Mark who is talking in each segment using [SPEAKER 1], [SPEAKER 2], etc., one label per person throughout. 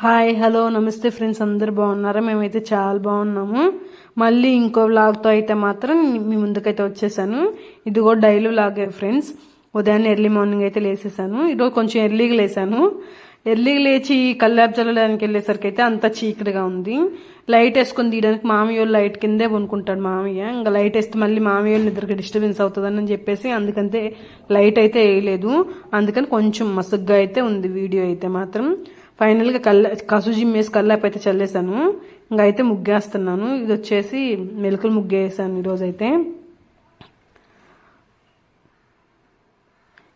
[SPEAKER 1] Hi hello నమస్తే friends అందరు బాగున్నారా? మేమైతే చాలా బాగున్నాము. మళ్ళీ ఇంకో వ్లాగ్తో అయితే మాత్రం మీ ముందుకైతే వచ్చేసాను. ఇది కూడా డైలీ వ్లాగే ఫ్రెండ్స్. ఉదయాన్నే ఎర్లీ మార్నింగ్ అయితే లేసేసాను. ఈరోజు కొంచెం ఎర్లీగా లేసాను. ఎర్లీగా లేచి కల్లాపు చల్లడానికి వెళ్ళేసరికి అయితే అంత చీకటిగా ఉంది. లైట్ వేసుకొని తీయడానికి మామయ్య వాళ్ళు లైట్ కిందే కొనుక్కుంటాడు మామయ్య. ఇంకా లైట్ వేస్తే మళ్ళీ మామయ్య ఇద్దరికి డిస్టర్బెన్స్ అవుతుందని చెప్పేసి అందుకంతే లైట్ అయితే వేయలేదు. అందుకని కొంచెం మసుగ్గా అయితే ఉంది వీడియో అయితే మాత్రం. ఫైనల్గా కల్లా కసు జిమ్మేసి కల్లాపు అయితే చల్లేసాను ఇంకా అయితే ముగ్గేస్తున్నాను. ఇది వచ్చేసి మెలకులు ముగ్గేసాను ఈరోజు అయితే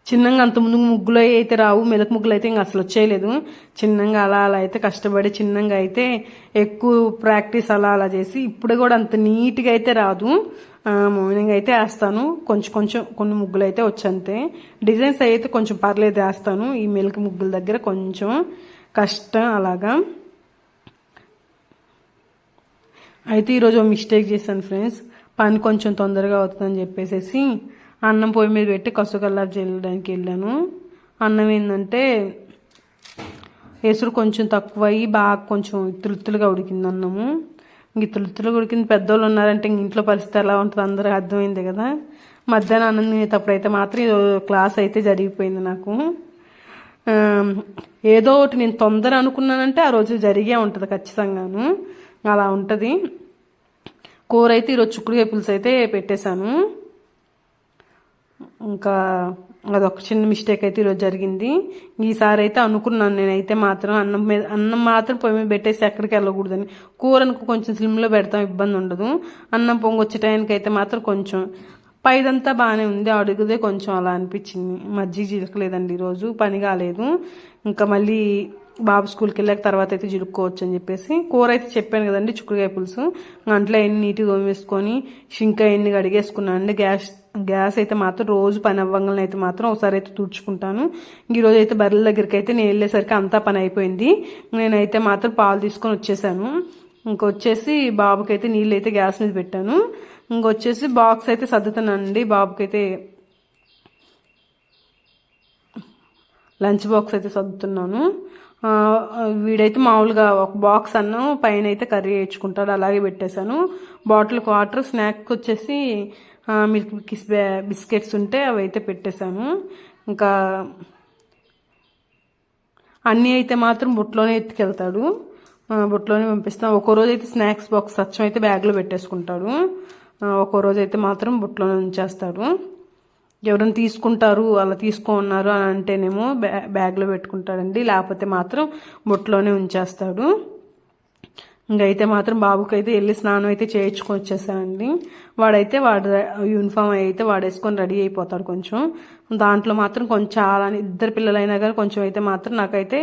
[SPEAKER 1] చిన్నగా అంత ముందు ముగ్గులు అయితే రావు. మెలకు ముగ్గులు అయితే ఇంకా అసలు వచ్చేయలేదు. చిన్నగా అలా అలా అయితే కష్టపడి చిన్నంగా అయితే ఎక్కువ ప్రాక్టీస్ అలా అలా చేసి ఇప్పుడు కూడా అంత నీట్గా అయితే రాదు. మార్నింగ్ అయితే వేస్తాను. కొంచెం కొంచెం కొన్ని ముగ్గులు అయితే వచ్చంతే. డిజైన్స్ అయితే కొంచెం పర్లేదు వేస్తాను. ఈ మెలకు ముగ్గుల దగ్గర కొంచెం. కష్టం అలాగా. అయితే ఈరోజు మిస్టేక్ చేశాను ఫ్రెండ్స్ పని కొంచెం తొందరగా అవుతుందని చెప్పేసి అన్నం పొయ్యి మీద పెట్టి కసుకల్లాపు చేయడానికి వెళ్ళాను. అన్నం ఏంటంటే ఎసురు కొంచెం తక్కువ అయ్యి బాగా కొంచెం ఇత్తులుత్తులుగా ఉడికింది అన్నము. ఇంక ఇత్తులుత్తులుగా ఉడికింది పెద్దోళ్ళు ఉన్నారంటే ఇంట్లో పరిస్థితి ఎలా ఉంటుంది అందరూ అర్థమైంది కదా. మధ్యాహ్నం అన్నం తినేటప్పుడు అయితే మాత్రం క్లాస్ అయితే జరిగిపోయింది నాకు. ఏదో ఒకటి నేను తొందర అనుకున్నానంటే ఆ రోజు జరిగే ఉంటుంది ఖచ్చితంగాను. అలా ఉంటుంది. కూర అయితే ఈరోజు చిక్కుడుకాయ పులుసు అయితే పెట్టేశాను. ఇంకా అదొక చిన్న మిస్టేక్ అయితే ఈరోజు జరిగింది. ఈసారి అయితే అనుకున్నాను నేనైతే మాత్రం అన్నం మీద అన్నం మాత్రం పొయ్యి మీద పెట్టేసి ఎక్కడికి వెళ్ళకూడదని. కూరను కొంచెం స్లిమ్లో పెడతాం ఇబ్బంది ఉండదు. అన్నం పొంగొచ్చే టైంకి అయితే మాత్రం కొంచెం పైదంతా బాగానే ఉంది. అడుగుదే కొంచెం అలా అనిపించింది. మజ్జిగ జిలకలేదండి ఈరోజు. పని కాలేదు. ఇంకా మళ్ళీ బాబు స్కూల్కి వెళ్ళాక తర్వాత అయితే జిలుక్కోవచ్చు అని చెప్పేసి కూర అయితే చెప్పాను కదండి చుక్కడికాయ పులుసు. అంట్లో ఎన్ని నీట్గా తోమేసుకొని షింక ఎన్ని కడిగేసుకున్నాను అండి. గ్యాస్ గ్యాస్ అయితే మాత్రం రోజు పని అవ్వగానే అయితే మాత్రం ఒకసారి అయితే తుడుచుకుంటాను. ఈరోజు అయితే బర్రెల దగ్గరికి అయితే నేను వెళ్ళేసరికి అంతా పని అయిపోయింది. నేనైతే మాత్రం పాలు తీసుకొని వచ్చేసాను. ఇంకొచ్చేసి బాబుకైతే నీళ్ళు అయితే గ్యాస్ మీద పెట్టాను. ఇంకొచ్చేసి బాక్స్ అయితే సర్దుతానండి. బాబుకైతే లంచ్ బాక్స్ అయితే సర్దుతున్నాను. వీడైతే మామూలుగా ఒక బాక్స్ అన్నం పైన అయితే కర్రీ వేయించుకుంటాడు అలాగే పెట్టేశాను. బాటిల్ వాటర్ స్నాక్ వచ్చేసి మిల్క్ కిస్ బిస్కెట్స్ ఉంటే అవి అయితే పెట్టేశాను. ఇంకా అన్నీ అయితే మాత్రం బుట్లోనే ఎత్తుకెళ్తాడు. బుట్లోనే పంపిస్తాం. ఒక్కో రోజు అయితే స్నాక్స్ బాక్స్ సత్యం అయితే బ్యాగ్లో పెట్టేసుకుంటాడు. ఒక్కో రోజు అయితే మాత్రం బుట్లోనే ఉంచేస్తాడు ఎవరైనా తీసుకుంటారు అలా తీసుకోన్నారు అని అంటేనేమో బ్యా బ్యాగ్లో పెట్టుకుంటాడండి. లేకపోతే మాత్రం బుట్టలోనే ఉంచేస్తాడు. ఇంకైతే మాత్రం బాబుకి అయితే వెళ్ళి స్నానం అయితే చేయించుకొని వచ్చేసానండి వాడైతే వాడు యూనిఫామ్ అయితే వాడేసుకొని రెడీ అయిపోతాడు కొంచెం. దాంట్లో మాత్రం కొంచెం చాలా ఇద్దరు పిల్లలైనా కానీ కొంచెం అయితే మాత్రం నాకైతే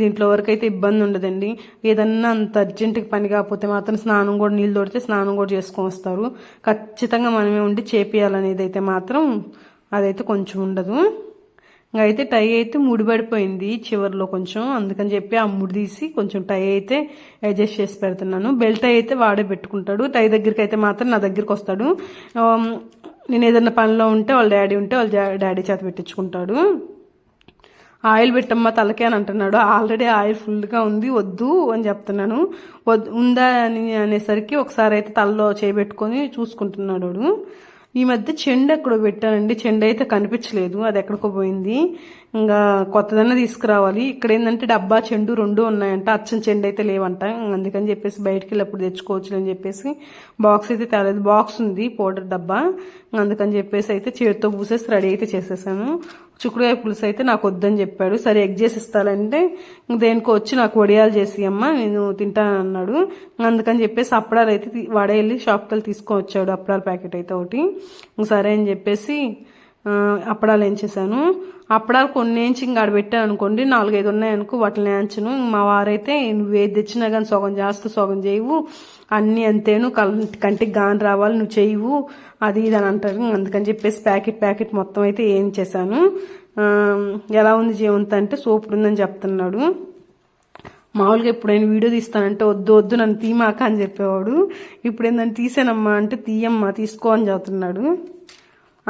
[SPEAKER 1] దీంట్లో వరకు అయితే ఇబ్బంది ఉండదండి. ఏదన్నా అంత అర్జెంటుగా పని కాకపోతే మాత్రం స్నానం కూడా నీళ్ళు తోడితే స్నానం కూడా చేసుకొని వస్తారు. ఖచ్చితంగా మనమే ఉండి చేపియాలనేది అయితే మాత్రం అదైతే కొంచెం ఉండదు. ఇంకా అయితే టై అయితే ముడిపడిపోయింది చివరిలో కొంచెం. అందుకని చెప్పి ఆ ముడి తీసి కొంచెం టై అయితే అడ్జస్ట్ చేసి పెడుతున్నాను. బెల్ట్ అయితే వాడే పెట్టుకుంటాడు. టై దగ్గరికి అయితే మాత్రం నా దగ్గరికి వస్తాడు. నేను ఏదైనా పనిలో ఉంటే వాళ్ళ డాడీ ఉంటే వాళ్ళ డాడీ చేత పెట్టించుకుంటాడు. ఆయిల్ పెట్టమ్మా తలకే అని అంటున్నాడు. ఆల్రెడీ ఆయిల్ ఫుల్గా ఉంది వద్దు అని చెప్తున్నాను. వద్దు ఉందా అని అనేసరికి ఒకసారి అయితే తలలో చేయబెట్టుకొని చూసుకుంటున్నాడు వాడు. ఈ మధ్య చెండు ఎక్కడో పెట్టానండి. చెండు అయితే కనిపించలేదు. అది ఎక్కడికో పోయింది. ఇంకా కొత్తదన్నా తీసుకురావాలి. ఇక్కడ ఏంటంటే డబ్బా చెండు రెండు ఉన్నాయంట. అచ్చం చెండు అయితే లేవంట. అందుకని చెప్పేసి బయటికి వెళ్ళినప్పుడు తెచ్చుకోవచ్చు అని చెప్పేసి బాక్స్ అయితే తేలేదు. బాక్స్ ఉంది పౌడర్ డబ్బా. అందుకని చెప్పేసి అయితే చేతితో పూసేసి రెడీ అయితే చేసేసాను. చుక్కుడుకాయ పులుసు అయితే నాకు వద్దని చెప్పాడు. సరే ఎగ్ చేసి ఇస్తానంటే దేనికో వచ్చి నాకు వడియాలు చేసి అమ్మ నేను తింటాను అన్నాడు. అందుకని చెప్పేసి అప్పడాలు అయితే వాడే వెళ్ళి షాప్కి వెళ్ళి తీసుకొని వచ్చాడు. అప్పడాల ప్యాకెట్ అయితే ఒకటి. సరే అని చెప్పేసి అప్పడాలు వేయించేసాను అప్పడాలు కొన్ని ఏంచి ఇంకా ఆడ పెట్టాను అనుకోండి నాలుగైదు ఉన్నాయనుకో వాటిని వేయించను మా వారైతే నువ్వు ఏది తెచ్చినా కానీ సగం చేస్తూ సగం చేయవు. అన్నీ అంతేను కల్- కంటికి గాని రావాలి నువ్వు చేయవు. అది ఇది అని అంటారు. అందుకని చెప్పేసి ప్యాకెట్ ప్యాకెట్ మొత్తం అయితే ఏం చేశాను. ఎలా ఉంది జీవంత అంటే సూపర్ ఉందని చెప్తున్నాడు. మామూలుగా ఎప్పుడైనా వీడియో తీస్తానంటే వద్దు వద్దు నన్ను తీమాక అని చెప్పేవాడు. ఇప్పుడు ఏంటంటే తీసానమ్మా అంటే తీయమ్మా తీసుకో అని చెప్తున్నాడు.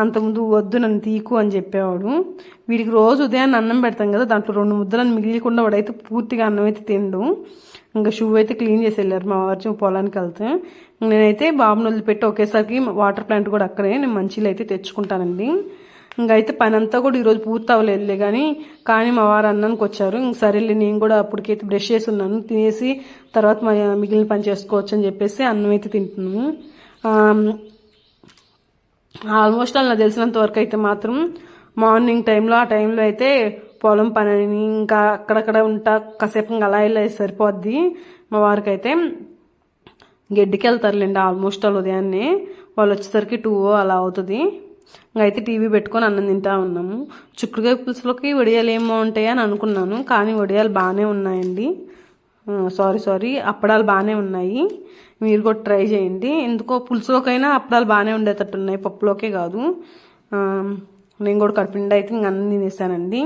[SPEAKER 1] అంతకుముందు వద్దు నన్ను తీకు అని చెప్పేవాడు. వీడికి రోజు ఉదయాన్నే అన్నం పెడతాం కదా దాంట్లో రెండు ముద్దలను మిగిలికుండా వాడైతే పూర్తిగా అన్నం అయితే తిండు. ఇంకా షూ అయితే క్లీన్ చేసి వెళ్ళారు మా వారు పొలానికి వెళ్తే. నేనైతే బాబుని వదిలిపెట్టి ఒకేసారికి వాటర్ ప్లాంట్ కూడా అక్కడే నేను మంచిలో అయితే తెచ్చుకుంటానండి. ఇంకా అయితే పని అంతా కూడా ఈరోజు పూర్తి అవ్వలేదులే కానీ కానీ మా వారు అన్నానికి వచ్చారు. ఇంక సరేలే నేను కూడా అప్పటికైతే బ్రష్ చేసి ఉన్నాను. తినేసి తర్వాత మా మిగిలిన పని చేసుకోవచ్చు అని చెప్పేసి అన్నం అయితే తింటున్నాను ఆల్మోస్ట్ అలా నాకు తెలిసినంత వరకు అయితే మాత్రం మార్నింగ్ టైంలో ఆ టైంలో అయితే పొలం పని ఇంకా అక్కడక్కడ ఉంటా కాసేపు ఇంకా అలా ఇలా సరిపోద్ది. మా వారికి అయితే గడ్డికి వెళ్తారులేండి ఆల్మోస్ట్ వాళ్ళు ఉదయాన్నే. వాళ్ళు వచ్చేసరికి టూ అలా అవుతుంది. అయితే టీవీ పెట్టుకొని అన్నం తింటా ఉన్నాము. చుక్కుడుకాయ పులుసులోకి వడియాలు ఏమో ఉంటాయి అని అనుకున్నాను కానీ వడియాలు బాగానే ఉన్నాయండి. సారీ సారీ అప్పడాలు బాగానే ఉన్నాయి. మీరు కూడా ట్రై చేయండి. ఎందుకో పులుసులోకైనా అప్పడాలు బాగానే ఉండేటట్టు ఉన్నాయి పప్పులోకే కాదు. నేను కూడా కడుపుండి అయితే ఇంక అన్నం తినేసానండి.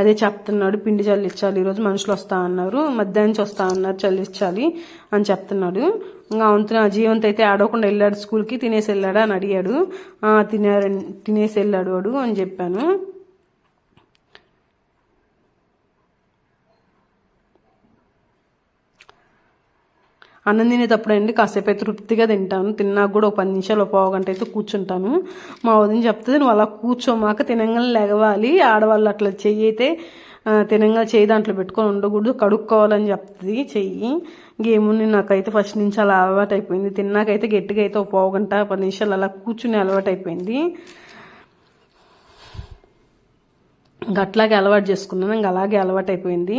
[SPEAKER 1] అదే చెప్తున్నాడు పిండి చల్లించాలి ఈరోజు మనుషులు వస్తా అన్నారు మధ్యాహ్నం నుంచి వస్తా అన్నారు చల్లించాలి అని చెప్తున్నాడు. ఇంకా అవుతున్న జీవంత్ అయితే ఆడవకుండా వెళ్ళాడు స్కూల్కి తినేసి వెళ్ళాడా అని అడిగాడు. తినారని తినేసి వెళ్ళాడు వాడు అని చెప్పాను. అన్నం తినేటప్పుడు అండి కాసేపు అయితే తృప్తిగా తింటాను. తిన్నాక కూడా ఒక పది నిమిషాలు ఒక పావు గంట అయితే కూర్చుంటాను. మా వదిన చెప్తే నువ్వు అలా కూర్చోమాక తినంగానే లెగవాలి. ఆడవాళ్ళు అట్లా చెయ్యి అయితే ఆ, తినంగా చెయ్యి దాంట్లో పెట్టుకొని ఉండకూడదు. కడుక్కోవాలని చెప్తుంది చెయ్యి. ఇంకేముంది నాకైతే ఫస్ట్ నుంచి అలా అలవాటు అయిపోయింది. తిన్నాకైతే గట్టిగా అయితే ఒక పావు గంట పది నిమిషాలు అలా కూర్చుని అలవాటు అయిపోయింది. ఇంకా అట్లాగే అలవాటు చేసుకున్నాను. ఇంకా అలాగే అలవాటు అయిపోయింది.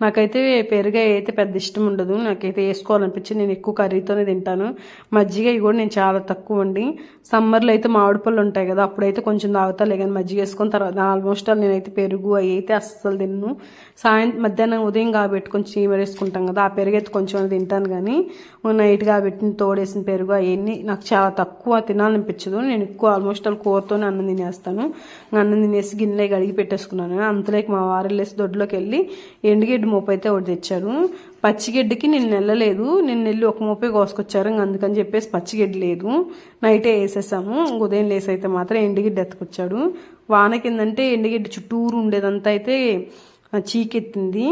[SPEAKER 1] నాకైతే పెరుగు అయితే పెద్ద ఇష్టం ఉండదు. నాకైతే వేసుకోవాలనిపించింది నేను ఎక్కువ కర్రీతోనే తింటాను. మజ్జిగ ఇవి కూడా నేను చాలా తక్కువ అండి సమ్మర్లో అయితే మామిడి పళ్ళు ఉంటాయి కదా అప్పుడైతే కొంచెం తాగుతాలే కానీ మజ్జిగ వేసుకొని తర్వాత ఆల్మోస్ట్ నేనైతే పెరుగు అవి అయితే అస్సలు తిన్ను. సాయంత్రం మధ్యాహ్నం ఉదయం కాబెట్టుకొని చీమర వేసుకుంటాం కదా ఆ పెరుగు అయితే కొంచెం తింటాను కానీ నైట్ కాబట్టి తోడేసిన పెరుగు అవన్నీ నాకు చాలా తక్కువ తినాలనిపించదు. నేను ఎక్కువ ఆల్మోస్ట్ ఆల్ కూరతోనే అన్నం తినేస్తాను. అన్నం తినేసి గిన్నె కడిగి పెట్టేసుకున్నాను. అంతలేక మా వారు వెళ్ళేసి దొడ్లోకి వెళ్ళి ఎండుగడ్డి మోపు అయితే ఒకటి తెచ్చారు. పచ్చిగడ్డికి నేను వెళ్ళలేదు నేను వెళ్ళి ఒక మోపే కోసుకొచ్చారు. అందుకని చెప్పేసి పచ్చిగడ్డి లేదు. నైటే వేసేసాము. ఉదయం లేసి అయితే మాత్రం ఎండుగడ్డి ఎత్తుకొచ్చాడు. వాన కిందంటే ఎండుగడ్డి చుట్టూరు ఉండేదంతా అయితే చీకెత్తింది.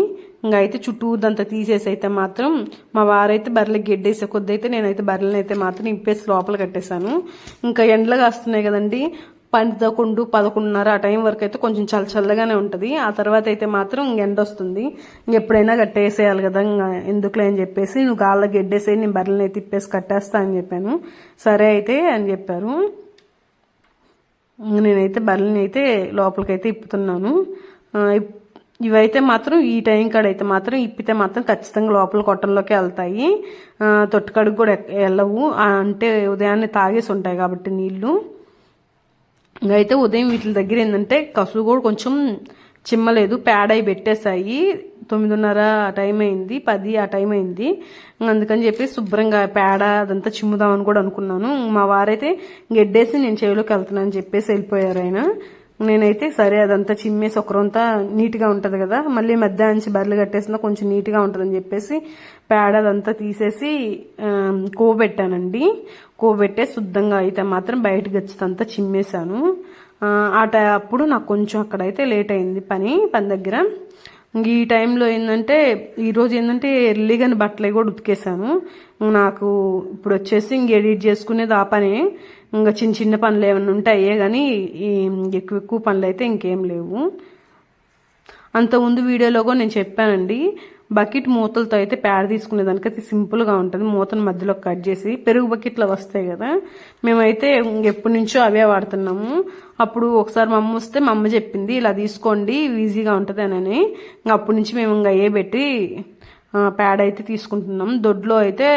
[SPEAKER 1] ఇంకా అయితే చుట్టూదంతా తీసేసి అయితే మాత్రం మా వారైతే బర్రెలకు గెడ్డేసే కొద్ది అయితే నేనైతే బర్రెలను అయితే మాత్రం ఇప్పేసి లోపల కట్టేశాను. ఇంకా ఎండలు కాస్తున్నాయి కదండి. పదకొండు పదకొండున్నర ఆ టైం వరకు అయితే కొంచెం చల్ల చల్లగానే ఉంటుంది. ఆ తర్వాత అయితే మాత్రం ఇంక ఎండ వస్తుంది. ఎప్పుడైనా కట్టేసేయాలి కదా ఇంకా ఎందుకులే అని చెప్పేసి నువ్వు గాల్లో గెడ్డేసేయి నేను బర్రెలని తిప్పేసి ఇప్పేసి కట్టేస్తా అని చెప్పాను. సరే అయితే అని చెప్పారు. నేనైతే బర్రెలని అయితే లోపలికైతే ఇప్పుతున్నాను. ఇప్- ఇవైతే మాత్రం ఈ టైం కాడ అయితే మాత్రం ఇప్పితే మాత్రం ఖచ్చితంగా లోపల కొట్టంలోకి వెళ్తాయి. తొట్టుకడుగు కూడా వెళ్ళవు అంటే ఉదయాన్నే తాగేసి ఉంటాయి కాబట్టి నీళ్ళు అయితే ఉదయం వీటి దగ్గర ఏంటంటే కసులు కూడా కొంచెం చిమ్మలేదు పేడ అయి పెట్టేశాయి. తొమ్మిదిన్నర ఆ టైం అయింది పది ఆ టైం అయింది. అందుకని చెప్పి శుభ్రంగా పేడ అదంతా చిమ్ముదామని కూడా అనుకున్నాను. మా వారైతే గెడ్డేసి నేను చెవిలోకి వెళ్తున్నాను అని చెప్పేసి వెళ్ళిపోయారు ఆయన. నేనైతే సరే అదంతా చిమ్మేసి ఒకరంతా నీట్గా ఉంటుంది కదా మళ్ళీ మధ్యాహ్నం నుంచి బర్రెలు కట్టేసినా కొంచెం నీట్గా ఉంటుందని చెప్పేసి పేడ అదంతా తీసేసి కోబెట్టానండి. కోబెట్టే శుద్ధంగా అయితే మాత్రం బయటకు వచ్చేదంతా చిమ్మేశాను. ఆ, టై అప్పుడు నాకు కొంచెం అక్కడైతే లేట్ అయింది పని పని దగ్గర. ఇంక ఈ టైంలో ఏంటంటే ఈరోజు ఏంటంటే ఎర్లీగాని బట్టలు కూడా ఉతికేసాను నాకు ఇప్పుడు వచ్చేసి ఇంక ఎడిట్ చేసుకునేది ఆ పనే. ఇంకా చిన్న చిన్న పనులు ఏమైనా ఉంటే అయ్యే కానీ ఎక్కువ ఎక్కువ పనులు అయితే ఇంకేం లేవు. అంతకుముందు వీడియోలో కూడా నేను చెప్పానండి బకెట్ మూతలతో అయితే పేడ తీసుకునేదానికి అయితే సింపుల్గా ఉంటుంది. మూతను మధ్యలో కట్ చేసి పెరుగు బకెట్లో వస్తాయి కదా మేమైతే ఎప్పటి నుంచో అవే వాడుతున్నాము. అప్పుడు ఒకసారి మా అమ్మ వస్తే మా అమ్మ చెప్పింది ఇలా తీసుకోండి ఈజీగా ఉంటుంది అని ఇంకా అప్పటి నుంచి మేము ఇంకా అయ్యే పెట్టి పేడ అయితే తీసుకుంటున్నాం. దొడ్లో అయితే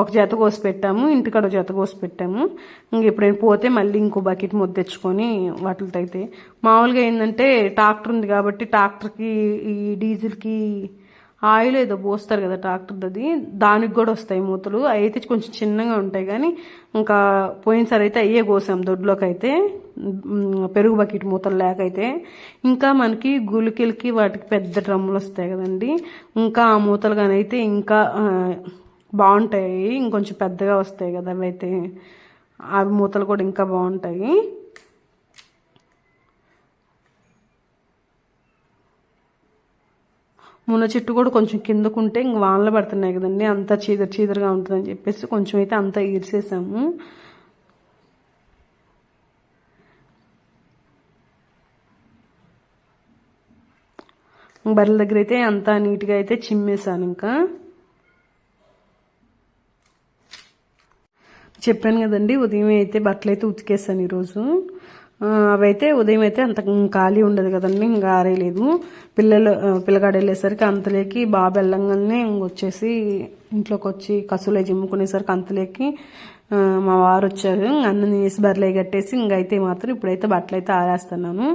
[SPEAKER 1] ఒక జత కోసి పెట్టాము ఇంటికాడ జత కోసి పెట్టాము. ఇంక ఎప్పుడైనా పోతే మళ్ళీ ఇంకో బకెట్ ముద్ద తెచ్చుకొని వాటితో అయితే మామూలుగా ఏంటంటే ట్రాక్టర్ ఉంది కాబట్టి ట్రాక్టర్కి ఈ డీజిల్కి ఆయిల్ ఏదో పోస్తారు కదా ట్రాక్టర్ అది. దానికి కూడా వస్తాయి మూతలు. అవి అయితే కొంచెం చిన్నగా ఉంటాయి కానీ ఇంకా పోయినసారి అయితే అయ్యే కోసాం దొడ్లోకి అయితే. పెరుగు బకెట్ మూతలు లేకైతే. ఇంకా మనకి గుళికలకి వాటికి పెద్ద డ్రమ్ములు వస్తాయి కదండి. ఇంకా ఆ మూతలు కానీ అయితే ఇంకా బాగుంటాయి. ఇంకొంచెం పెద్దగా వస్తాయి కదా అవి అయితే అవి మూతలు కూడా ఇంకా బాగుంటాయి. మున చెట్టు కూడా కొంచెం కిందకుంటే ఇంక వానలు పడుతున్నాయి కదండి. అంతా చీదర చీదరగా ఉంటుందని చెప్పేసి కొంచెం అయితే అంతా ఈర్చేసాము బర్రెల దగ్గర అయితే అంతా నీట్గా అయితే చిమ్మేశాను ఇంకా. చెప్పాను కదండి ఉదయం అయితే బట్టలు అయితే ఉతికేసాను ఈరోజు. అవైతే ఉదయం అయితే అంత ఖాళీ ఉండదు కదండి ఇంకా ఆరేయలేదు. పిల్లలు పిల్లగాడు వెళ్ళేసరికి అంతలేకి బాబు వెళ్ళంగానే వచ్చేసి ఇంట్లోకి వచ్చి కసులే జిమ్ముకునేసరికి అంతలేకి మా వారు వచ్చారు. అన్నం చేసి బర్రెలు కట్టేసి ఇంకైతే మాత్రం ఇప్పుడైతే బట్టలు అయితే ఆరేస్తున్నాను.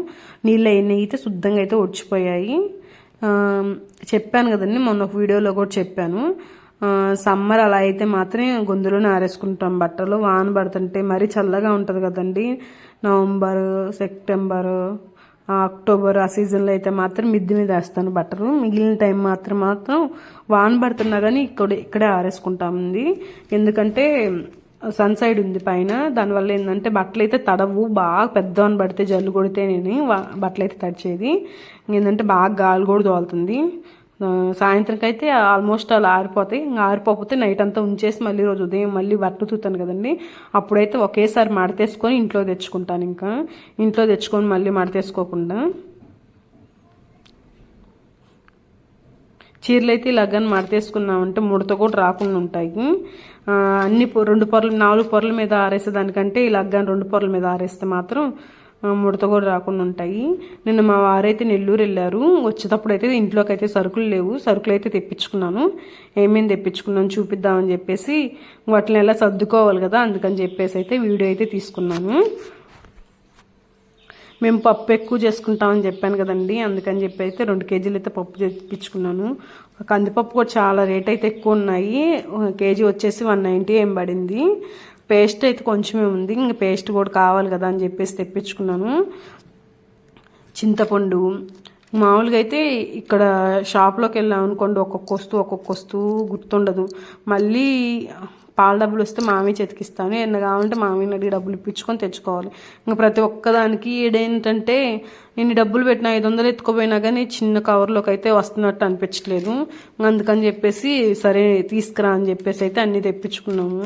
[SPEAKER 1] నీళ్ళు ఎన్ని అయితే శుద్ధంగా అయితే ఒడిచిపోయాయి. చెప్పాను కదండి మొన్న ఒక వీడియోలో కూడా చెప్పాను. సమ్మర్ అలా అయితే మాత్రమే గొంతులోనే ఆరేసుకుంటాం. బట్టలు వాన పడుతుంటే మరీ చల్లగా ఉంటుంది కదండి. నవంబర్ సెప్టెంబర్ అక్టోబర్ ఆ సీజన్లో అయితే మాత్రం మిద్ది మీద వేస్తాను బట్టలు. మిగిలిన టైం మాత్రం మాత్రం వాన పడుతున్నా కానీ ఇక్కడ ఇక్కడే ఆరేసుకుంటామండి ఎందుకంటే సన్ సైడ్ ఉంది పైన. దానివల్ల ఏంటంటే బట్టలు అయితే తడవు. బాగా పెద్దవని పడితే జల్లు కొడితే నేను వా- బట్టలు అయితే తడిచేది. ఏంటంటే బాగా గాలి కూడా తోలుతుంది. సాయంత్రంకి అయితే ఆల్మోస్ట్ అలా ఆరిపోతాయి. ఇంకా ఆరిపోతే నైట్ అంతా ఉంచేసి మళ్ళీ రోజు ఉదయం మళ్ళీ బట్టలు తూతాను కదండి. అప్పుడైతే ఒకేసారి మడతేసుకొని ఇంట్లో తెచ్చుకుంటాను ఇంకా. ఇంట్లో తెచ్చుకొని మళ్ళీ మడతేసుకోకుండా. చీరలు అయితే ఇలాగని మడతేసుకున్నామంటే ముడత కూడా రాకుండా ఉంటాయి. అన్ని పొ- రెండు పొరలు నాలుగు పొరల మీద ఆరేసే దానికంటే ఇలాగని రెండు పొరల మీద ఆరేస్తే మాత్రం ముడత కూడా రాకుండా ఉంటాయి. నిన్న మా వారైతే నెల్లూరు వెళ్ళారు. వచ్చేటప్పుడు అయితే ఇంట్లోకి అయితే సరుకులు లేవు. సరుకులు అయితే తెప్పించుకున్నాను. ఏమేమి తెప్పించుకున్నాను చూపిద్దామని చెప్పేసి వాటిని ఎలా సర్దుకోవాలి కదా అందుకని చెప్పేసి అయితే వీడియో అయితే తీసుకున్నాను. మేము పప్పు ఎక్కువ చేసుకుంటామని చెప్పాను కదండి. అందుకని చెప్పి అయితే రెండు కేజీలు అయితే పప్పు తెప్పించుకున్నాను. కందిపప్పు కూడా చాలా రేట్ అయితే ఎక్కువ ఉన్నాయి. కేజీ వచ్చేసి వన్ నైంటీ ఏం పడింది. పేస్ట్ అయితే కొంచెమే ఉంది. ఇంక పేస్ట్ కూడా కావాలి కదా అని చెప్పేసి తెప్పించుకున్నాను. చింతపండు. మామూలుగా అయితే ఇక్కడ షాప్లోకి వెళ్ళాం అనుకోండి ఒక్కొక్క వస్తువు ఒక్కొక్క వస్తువు గుర్తుండదు. మళ్ళీ పాల డబ్బులు వస్తే మామీ చెతికిస్తాను. ఎన్ని కావాలంటే మామీని అడిగి డబ్బులు ఇప్పించుకొని తెచ్చుకోవాలి. ఇంకా ప్రతి ఒక్కదానికి ఈడేంటంటే ఇన్ని డబ్బులు పెట్టిన ఐదు వందలు ఎత్తుకుపోయినా కానీ చిన్న కవర్లోకి అయితే వస్తున్నట్టు అనిపించలేదు అందుకని చెప్పేసి సరే తీసుకురా అని చెప్పేసి అయితే అన్నీ తెప్పించుకున్నాము.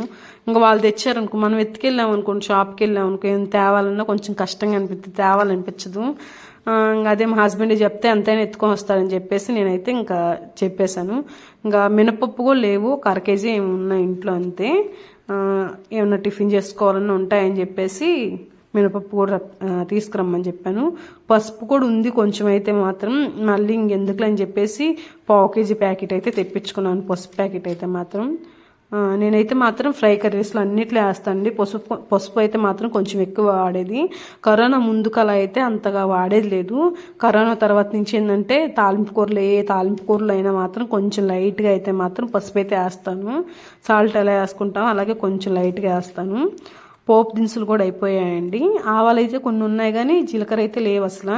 [SPEAKER 1] ఇంకా వాళ్ళు తెచ్చారనుకో మనం ఎత్తుకెళ్ళాం అనుకోండి షాప్కి వెళ్ళాం అనుకో ఏం తేవాలన్నా కొంచెం కష్టంగా అనిపిస్తుంది తేవాలనిపించదు. అదే మా హస్బెండ్ చెప్తే అంతైనా ఎత్తుకొని వస్తారని చెప్పేసి నేనైతే ఇంకా చెప్పేశాను. ఇంకా మినపప్పు కూడా లేవు ఒక అర కేజీ ఏమి ఇంట్లో అంతే. ఏమన్నా టిఫిన్ చేసుకోవాలన్నా ఉంటాయని చెప్పేసి మినపప్పు కూడా తీసుకురమ్మని చెప్పాను. పసుపు కూడా ఉంది కొంచెం అయితే మాత్రం మళ్ళీ ఇంకెందుకులే అని చెప్పేసి పావు కేజీ ప్యాకెట్ అయితే తెప్పించుకున్నాను. పసుపు ప్యాకెట్ అయితే మాత్రం. నేనైతే మాత్రం ఫ్రై కర్రీస్లో అన్నిట్లో వేస్తానండి. పసుపు పసుపు అయితే మాత్రం కొంచెం ఎక్కువ వాడేది. కరోనా ముందుకు అలా అయితే అంతగా వాడేది లేదు. కరోనా తర్వాత నుంచి ఏంటంటే తాలింపు కూరలు ఏ తాలింపు కూరలు అయినా మాత్రం కొంచెం లైట్గా అయితే మాత్రం పసుపు అయితే వేస్తాను. సాల్ట్ ఎలా వేసుకుంటాం అలాగే కొంచెం లైట్గా వేస్తాను. పోపు దినుసులు కూడా అయిపోయాయండి. ఆవాలు అయితే కొన్ని ఉన్నాయి కానీ జీలకర్ర అయితే లేవు అసలు.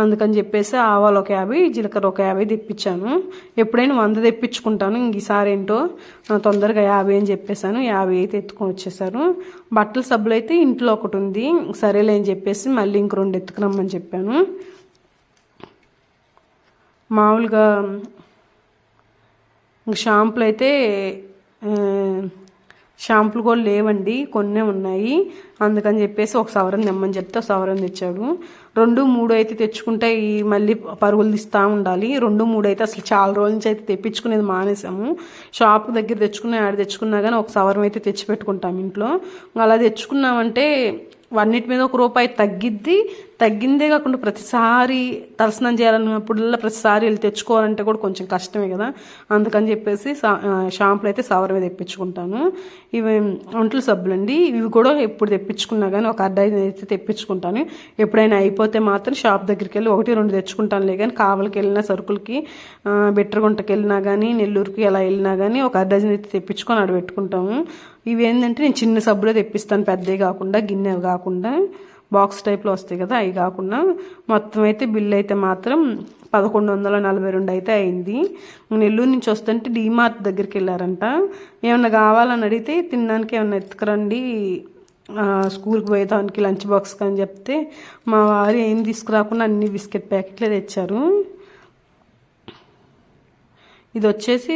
[SPEAKER 1] అందుకని చెప్పేసి ఆవాలు ఒక యాభై జీలకర్ర ఒక యాభై తెప్పించాను. ఎప్పుడైనా వంద తెప్పించుకుంటాను. ఇంక ఈసారి ఏంటో తొందరగా యాభై అని చెప్పేశాను యాభై అయితే ఎత్తుకొని వచ్చేసారు బట్టల సబ్బులు అయితే ఇంట్లో ఒకటి ఉంది. సరేలే అని చెప్పేసి మళ్ళీ ఇంక రెండు ఎత్తుకురమ్మని చెప్పాను. మామూలుగా ఇంక షాంపులు అయితే షాంపులు కూడా లేవండి కొన్నే ఉన్నాయి. అందుకని చెప్పేసి ఒక సవరం తెమ్మని చెప్తే ఒక సవరం తెచ్చాడు. రెండు మూడు అయితే తెచ్చుకుంటే ఈ మళ్ళీ పరుగులు తీస్తూ ఉండాలి. రెండు మూడు అయితే అసలు చాలా రోజుల నుంచి అయితే తెప్పించుకునేది మానేసాము. షాప్ దగ్గర తెచ్చుకున్నా ఆడ తెచ్చుకున్నా కానీ ఒక సవరం అయితే తెచ్చి పెట్టుకుంటాం ఇంట్లో. అలా తెచ్చుకున్నామంటే అన్నిటి మీద ఒక రూపాయి తగ్గిద్ది. తగ్గిందే కాకుండా ప్రతిసారి తలస్నానం చేయాలన్నప్పుడల్లా ప్రతిసారి వెళ్ళి తెచ్చుకోవాలంటే కూడా కొంచెం కష్టమే కదా. అందుకని చెప్పేసి సా- షాంపులు అయితే సవరమే తెప్పించుకుంటాను. ఇవి ఒంట్ల సబ్బులండి. ఇవి కూడా ఎప్పుడు తెప్పించుకున్నా కానీ ఒక అర్ధ అయితే తెప్పించుకుంటాను. ఎప్పుడైనా అయిపోతే మాత్రం షాప్ దగ్గరికి వెళ్ళి ఒకటి రెండు తెచ్చుకుంటానులే కానీ కావలికి వెళ్ళినా సరుకులకి ఆ, బెట్రగుంటకి వెళ్ళినా కానీ నెల్లూరుకి ఎలా వెళ్ళినా కానీ ఒక అర్ధ అయితే తెప్పించుకొని ఆడ పెట్టుకుంటాము. ఇవి ఏంటంటే నేను చిన్న సబ్బులే తెప్పిస్తాను పెద్దవి కాకుండా గిన్నె కాకుండా బాక్స్ టైప్లో వస్తాయి కదా అవి కాకుండా. మొత్తం అయితే బిల్ అయితే మాత్రం పదకొండు వందల నలభై రెండు అయితే అయింది. నెల్లూరు నుంచి వస్తుంటే డీమార్ట్ దగ్గరికి వెళ్ళారంట. ఏమన్నా కావాలని అడిగితే తినడానికి ఏమన్నా ఎత్తుకురండి స్కూల్కి పోయేదానికి లంచ్ బాక్స్ అని చెప్తే మా వారు ఏం తీసుకురాకుండా అన్ని బిస్కెట్ ప్యాకెట్లే తెచ్చారు. ఇది వచ్చేసి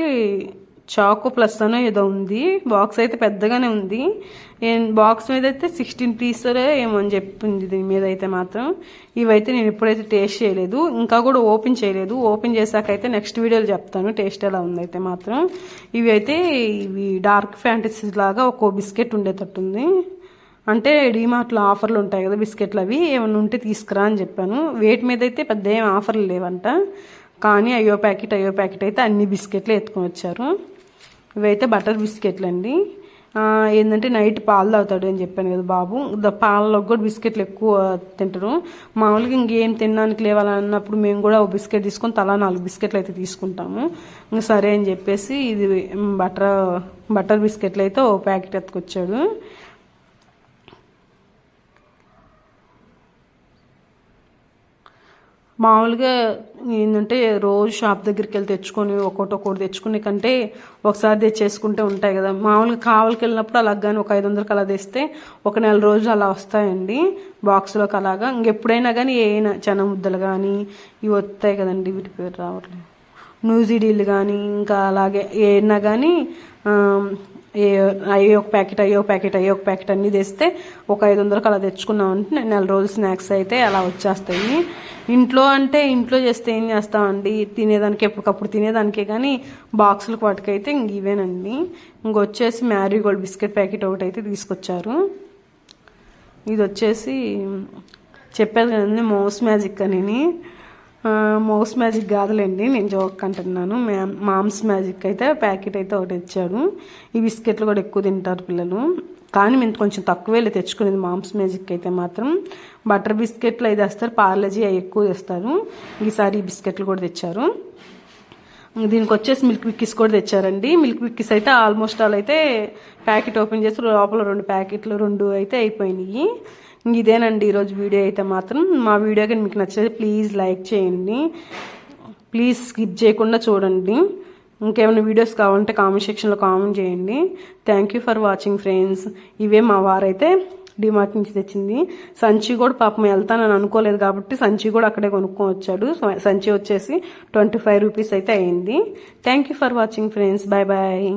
[SPEAKER 1] చాకో ప్లస్ అనో ఏదో ఉంది. బాక్స్ అయితే పెద్దగానే ఉంది. ఏం- బాక్స్ మీద అయితే సిక్స్టీన్ పీసరే ఏమో అని చెప్పింది దీని మీద అయితే మాత్రం. ఇవైతే నేను ఎప్పుడైతే టేస్ట్ చేయలేదు. ఇంకా కూడా ఓపెన్ చేయలేదు. ఓపెన్ చేశాక అయితే నెక్స్ట్ వీడియోలో చెప్తాను. టేస్ట్ ఎలా ఉందైతే మాత్రం. ఇవి అయితే ఇవి డార్క్ ఫ్యాంటసీస్ లాగా ఒక్కో బిస్కెట్ ఉండేటట్టుంది అంటే డీమార్ట్లో ఆఫర్లు ఉంటాయి కదా బిస్కెట్లు అవి. ఏమైనా ఉంటే తీసుకురా అని చెప్పాను. వేటి మీద అయితే పెద్ద ఏం ఆఫర్లు లేవంట. కానీ అయ్యో ప్యాకెట్ అయ్యో ప్యాకెట్ అయితే అన్ని బిస్కెట్లు ఎత్తుకొని వచ్చారు. ఇవైతే బటర్ బిస్కెట్లు అండి ఏంటంటే నైట్ పాలు తాగుతాడు అని చెప్పాను కదా బాబు. ద పాలలో కూడా బిస్కెట్లు ఎక్కువ తింటారు. మామూలుగా ఇంకేం తినడానికి లేవాలన్నప్పుడు మేము కూడా ఒక బిస్కెట్ తీసుకొని తలా నాలుగు బిస్కెట్లు అయితే తీసుకుంటాము. ఇంకా సరే అని చెప్పేసి ఇది బటర్ బటర్ బిస్కెట్లు అయితే ఓ ప్యాకెట్ ఎత్తుకొచ్చాడు. మామూలుగా ఏంటంటే రోజు షాప్ దగ్గరికి వెళ్ళి తెచ్చుకొని ఒక్కొక్కటి ఒక్కొక్కటి తెచ్చుకునే కంటే ఒకసారి తెచ్చేసుకుంటే ఉంటాయి కదా. మామూలుగా కావాలకి వెళ్ళినప్పుడు అలా కానీ ఒక ఐదు వందలకి అలా తెస్తే ఒక నెల రోజులు అలా వస్తాయండి. బాక్స్లోకి అలాగా. ఇంకెప్పుడైనా కానీ ఏ చన ముద్దలు కానీ ఇవి వస్తాయి కదండి. వీటి పేరు రావట్లేదు. న్యూజిడీలు కానీ ఇంకా అలాగే ఏమైనా కానీ అయ్యో ఒక ప్యాకెట్ అయ్యో ఒక ప్యాకెట్ అయ్యో ఒక ప్యాకెట్ అన్నీ తెస్తే ఒక ఐదు వందలకు అలా తెచ్చుకున్నామంటే నెల రోజులు స్నాక్స్ అయితే అలా వచ్చేస్తాయి. ఇంట్లో అంటే ఇంట్లో చేస్తే ఏం చేస్తామండి? తినేదానికి ఎప్పటికప్పుడు తినేదానికే కానీ బాక్సులకు వాటికైతే ఇంక ఇవేనండి. ఇంకొచ్చేసి మ్యారీగోల్డ్ బిస్కెట్ ప్యాకెట్ ఒకటి అయితే తీసుకొచ్చారు. ఇది వచ్చేసి చెప్పేది కదండి మౌస్ మ్యాజిక్ అని. మౌస్ మ్యాజిక్ కాదులేండి నేను జోక్ అంటున్నాను. మ్యామ్ మామ్స్ మ్యాజిక్ అయితే ప్యాకెట్ అయితే ఒకటి ఇచ్చాడు. ఈ బిస్కెట్లు కూడా ఎక్కువ తింటారు పిల్లలు. కానీ మేము కొంచెం తక్కువే తెచ్చుకునేది మామ్స్ మ్యాజిక్ అయితే మాత్రం. బటర్ బిస్కెట్లు అయితే వేస్తారు పార్లజీ అవి ఎక్కువ తెస్తారు. ఈసారి ఈ బిస్కెట్లు కూడా తెచ్చారు. దీనికి వచ్చేసి మిల్క్ విక్కీస్ కూడా తెచ్చారండి. మిల్క్ విక్కీస్ అయితే ఆల్మోస్ట్ ఆల్ అయితే ప్యాకెట్ ఓపెన్ చేసి లోపల రెండు ప్యాకెట్లు రెండు అయితే అయిపోయినాయి. ఇదేనండి ఈరోజు వీడియో అయితే మాత్రం. మా వీడియో కానీ మీకు నచ్చితే ప్లీజ్ లైక్ చేయండి. ప్లీజ్ స్కిప్ చేయకుండా చూడండి. ఇంకేమైనా వీడియోస్ కావాలంటే కామెంట్ సెక్షన్లో కామెంట్ చేయండి. Thank you for watching friends ఇవే మా వారైతే డిమార్ట్ నుంచి తెచ్చింది. సంచి కూడా పాపం వెళ్తానని అనుకోలేదు కాబట్టి సంచి కూడా అక్కడే కొనుక్కొని వచ్చాడు. సంచి వచ్చేసి ట్వంటీ ఫైవ్ రూపీస్ అయితే అయింది. Thank you for watching friends bye bye